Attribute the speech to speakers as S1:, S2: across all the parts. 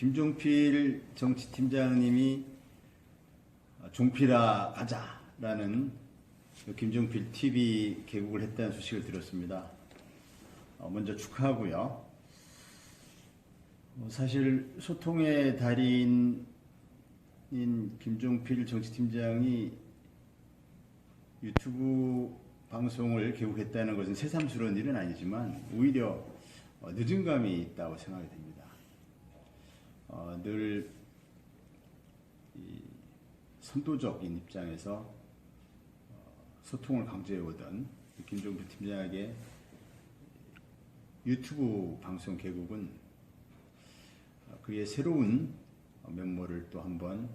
S1: 김종필 정치팀장님이 종필아 가자라는 그 김종필 TV 개국을 했다는 소식을 들었습니다. 어, 먼저 축하하고요. 어, 사실 소통의 달인인 김종필 정치팀장이 유튜브 방송을 개국했다는 것은 새삼스러운 일은 아니지만 오히려 어, 늦은 감이 있다고 생각이 됩니다. 어, 늘 이, 선도적인 입장에서 어, 소통을 강조해오던 김종필 팀장에게 유튜브 방송 개국은 어, 그의 새로운 어, 면모를 또 한번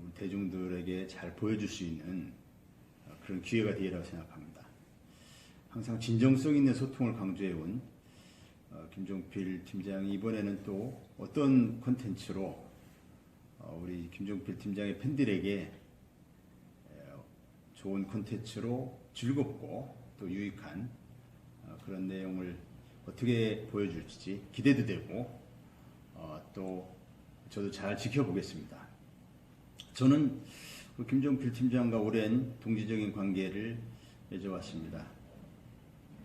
S1: 우리 대중들에게 잘 보여줄 수 있는 어, 그런 기회가 되리라고 생각합니다. 항상 진정성 있는 소통을 강조해온 어, 김종필 팀장이 이번에는 또 어떤 콘텐츠로 어, 우리 김종필 팀장의 팬들에게 에, 좋은 콘텐츠로 즐겁고 또 유익한 어, 그런 내용을 어떻게 보여줄지 기대도 되고 어, 또 저도 잘 지켜보겠습니다. 저는 그 김종필 팀장과 오랜 동지적인 관계를 맺어왔습니다.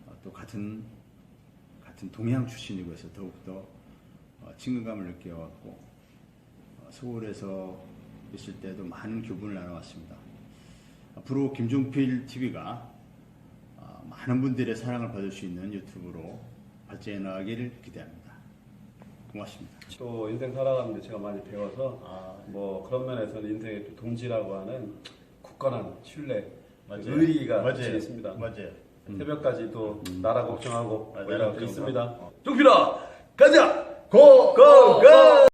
S1: 어, 또 같은 같은 동양 출신이고 해서 더욱더 어, 친근감을 느껴왔고 어, 서울에서 있을 때도 많은 교분을 나눠왔습니다. 앞으로 김종필 TV가 어, 많은 분들의 사랑을 받을 수 있는 유튜브로 발전해 나가기를 기대합니다. 고맙습니다.
S2: 또 인생 살아가는데 제가 많이 배워서
S1: 아,
S2: 뭐 그런 면에서는 인생의 또 동지라고 하는 굳건한 신뢰,
S1: 맞아요.
S2: 의리가
S1: 맞아요.
S2: 있습니다.
S1: 맞아요.
S2: 새벽까지 또 나라 걱정하고. 뭐 이러고 있습니다.
S1: 어.
S2: 종필아 가자!
S1: 고!
S2: 고! 고!